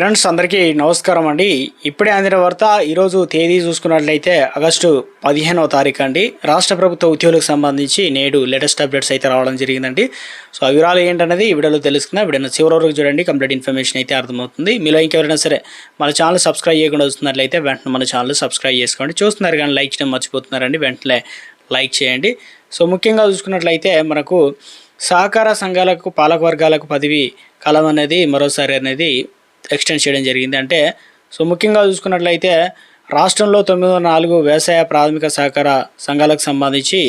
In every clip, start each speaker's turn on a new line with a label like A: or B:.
A: Friends అందరికీ నమస్కారం అండి. ఇప్పుడే అందిన వార్త ఈరోజు తేదీ చూసుకున్నట్లయితే ఆగస్టు పదిహేనవ తారీఖు అండి. రాష్ట్ర ప్రభుత్వ ఉద్యోగులకు సంబంధించి నేడు లేటెస్ట్ అప్డేట్స్ అయితే రావడం జరిగిందండి. సో ఆ వివరాలు ఏంటనేది ఈ వీడియోలో తెలుసుకున్నా వీడియో చివరి వరకు చూడండి. కంప్లీట్ ఇన్ఫర్మేషన్ అయితే అర్థమవుతుంది. మీలో ఇంకెవరైనా సరే మన ఛానల్ సబ్స్క్రైబ్ చేయకుండా వస్తున్నట్లయితే వెంటనే మన ఛానల్ సబ్స్క్రైబ్ చేసుకోండి. చూస్తున్నారు కానీ లైక్ చేయడం మర్చిపోతున్నారండి. వెంటనే లైక్ చేయండి. సో ముఖ్యంగా చూసుకున్నట్లయితే మనకు సహకార సంఘాలకు పాలక వర్గాలకు పదవి కాలం అనేది మరోసారి అనేది ఎక్స్టెండ్ చేయడం జరిగింది. అంటే సో ముఖ్యంగా చూసుకున్నట్లయితే రాష్ట్రంలో తొమ్మిది నాలుగు వ్యవసాయ ప్రాథమిక సహకార సంఘాలకు సంబంధించి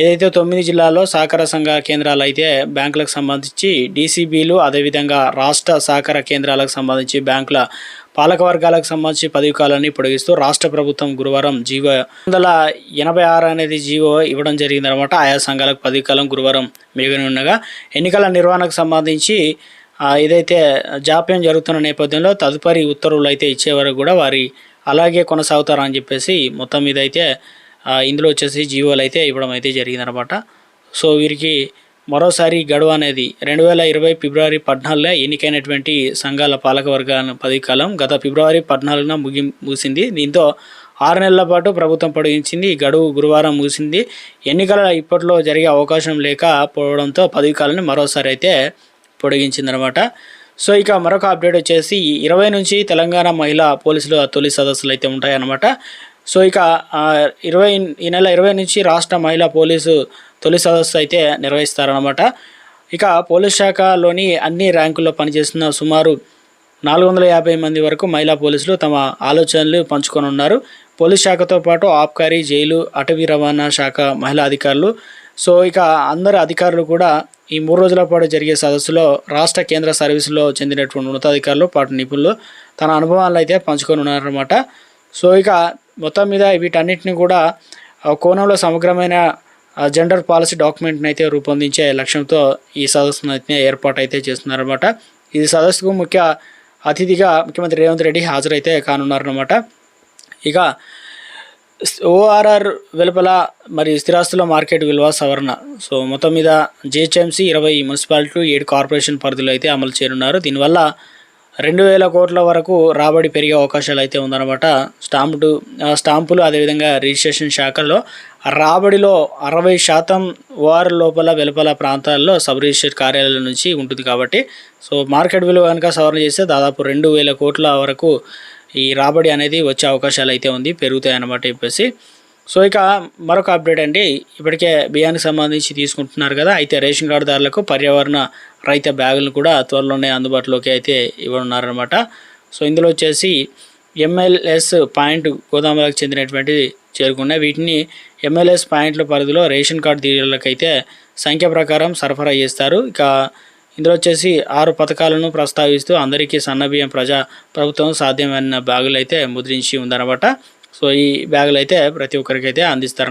A: ఏదైతే తొమ్మిది జిల్లాల్లో సహకార సంఘ కేంద్రాలు అయితే బ్యాంకులకు సంబంధించి డీసీబీలు అదేవిధంగా రాష్ట్ర సహకార కేంద్రాలకు సంబంధించి బ్యాంకుల పాలక వర్గాలకు సంబంధించి పదవి కాలాన్ని పొడిగిస్తూ రాష్ట్ర ప్రభుత్వం గురువారం జీవో వందల ఎనభై ఆరు అనేది జీవో ఇవ్వడం జరిగిందనమాట ఆయా సంఘాలకు పదవి కాలం గురువారం మిగిలి ఉండగా ఎన్నికల నిర్వహణకు సంబంధించి ఏదైతే జాప్యం జరుగుతున్న నేపథ్యంలో తదుపరి ఉత్తర్వులు అయితే ఇచ్చే వరకు కూడా వారి అలాగే కొనసాగుతారని చెప్పేసి మొత్తం మీద అయితే ఇందులో వచ్చేసి జీవోలు అయితే ఇవ్వడం అయితే జరిగిందనమాట. సో వీరికి మరోసారి గడువు అనేది రెండు వేల ఇరవై ఫిబ్రవరి పద్నాలుగులో ఎన్నికైనటువంటి సంఘాల పాలక వర్గాల పదవి కాలం గత ఫిబ్రవరి పద్నాలుగున ముగి ముగిసింది. దీంతో ఆరు నెలల పాటు ప్రభుత్వం పొడిగించింది. ఈ గడువు గురువారం ముగిసింది. ఎన్నికల ఇప్పట్లో జరిగే అవకాశం లేకపోవడంతో పదవి కాలాన్ని మరోసారి అయితే పొడిగించిందనమాట సో ఇక మరొక అప్డేట్ వచ్చేసి ఇరవై నుంచి తెలంగాణ మహిళా పోలీసులు తొలి సదస్సులు అయితే ఉంటాయన్నమాట. సో ఇక ఇరవై ఈ నెల ఇరవై నుంచి రాష్ట్ర మహిళా పోలీసు తొలి సదస్సు అయితే నిర్వహిస్తారనమాట ఇక పోలీస్ శాఖలోని అన్ని ర్యాంకుల్లో పనిచేస్తున్న సుమారు నాలుగు వందల యాభై మంది వరకు మహిళా పోలీసులు తమ ఆలోచనలు పంచుకొని ఉన్నారు పోలీస్ శాఖతో పాటు ఆబ్కారీ జైలు అటవీ రవాణా శాఖ మహిళా అధికారులు. సో ఇక అందరు అధికారులు కూడా ఈ మూడు రోజుల పాటు జరిగే సదస్సులో రాష్ట్ర కేంద్ర సర్వీసులో చెందినటువంటి ఉన్నతాధికారులు పాటు నిపుణులు తన అనుభవాలను అయితే పంచుకొని ఉన్నారన్నమాట. సో ఇక మొత్తం మీద వీటన్నిటిని కూడా కోణంలో సమగ్రమైన జెండర్ పాలసీ డాక్యుమెంట్ని అయితే రూపొందించే లక్ష్యంతో ఈ సదస్సును అయితే ఏర్పాటు అయితే చేస్తున్నారన్నమాట. ఈ సదస్సుకు ముఖ్య అతిథిగా ముఖ్యమంత్రి రేవంత్ రెడ్డి హాజరైతే కానున్నారన్నమాట. ఇక ఓఆర్ఆర్ వెలుపల మరి స్థిరాస్తుల మార్కెట్ విలువ సవరణ. సో మొత్తం మీద జిహెచ్ఎంసీ ఇరవై మున్సిపాలిటీలు ఏడు కార్పొరేషన్ పరిధిలో అయితే అమలు చేయనున్నారు. దీనివల్ల రెండు వేల కోట్ల వరకు రాబడి పెరిగే అవకాశాలు అయితే ఉందన్నమాట. స్టాంపు స్టాంపులు అదేవిధంగా రిజిస్ట్రేషన్ శాఖల్లో రాబడిలో అరవై శాతం ఓఆర్ లోపల వెలుపల ప్రాంతాల్లో సబ్ రిజిస్టర్ కార్యాలయాల నుంచి ఉంటుంది కాబట్టి సో మార్కెట్ విలువ కనుక సవరణ చేస్తే దాదాపు రెండు వేల కోట్ల వరకు ఈ రాబడి అనేది వచ్చే అవకాశాలు అయితే ఉంది పెరుగుతాయి అన్నమాట చెప్పేసి. సో ఇక మరొక అప్డేట్ అండి. ఇప్పటికే బియ్యానికి సంబంధించి తీసుకుంటున్నారు కదా అయితే రేషన్ కార్డుదారులకు పర్యావరణ రైత బ్యాగులు కూడా త్వరలోనే అందుబాటులోకి అయితే ఇవ్వనున్నారనమాట సో ఇందులో వచ్చేసి ఎంఎల్ఎస్ పాయింట్ గోదాములకు చెందినటువంటి చేరుకున్నాయి వీటిని ఎంఎల్ఎస్ పాయింట్ల పరిధిలో రేషన్ కార్డు డీలర్లకైతే సంఖ్య ప్రకారం సరఫరా చేస్తారు. ఇక ఇందులో వచ్చేసి ఆరు పథకాలను ప్రస్తావిస్తూ అందరికీ సన్నబియ్యం ప్రజా ప్రభుత్వం సాధ్యమైన బ్యాగులు అయితే ముద్రించి ఉందన్నమాట. సో ఈ బ్యాగులు అయితే ప్రతి ఒక్కరికి అయితే అందిస్తారు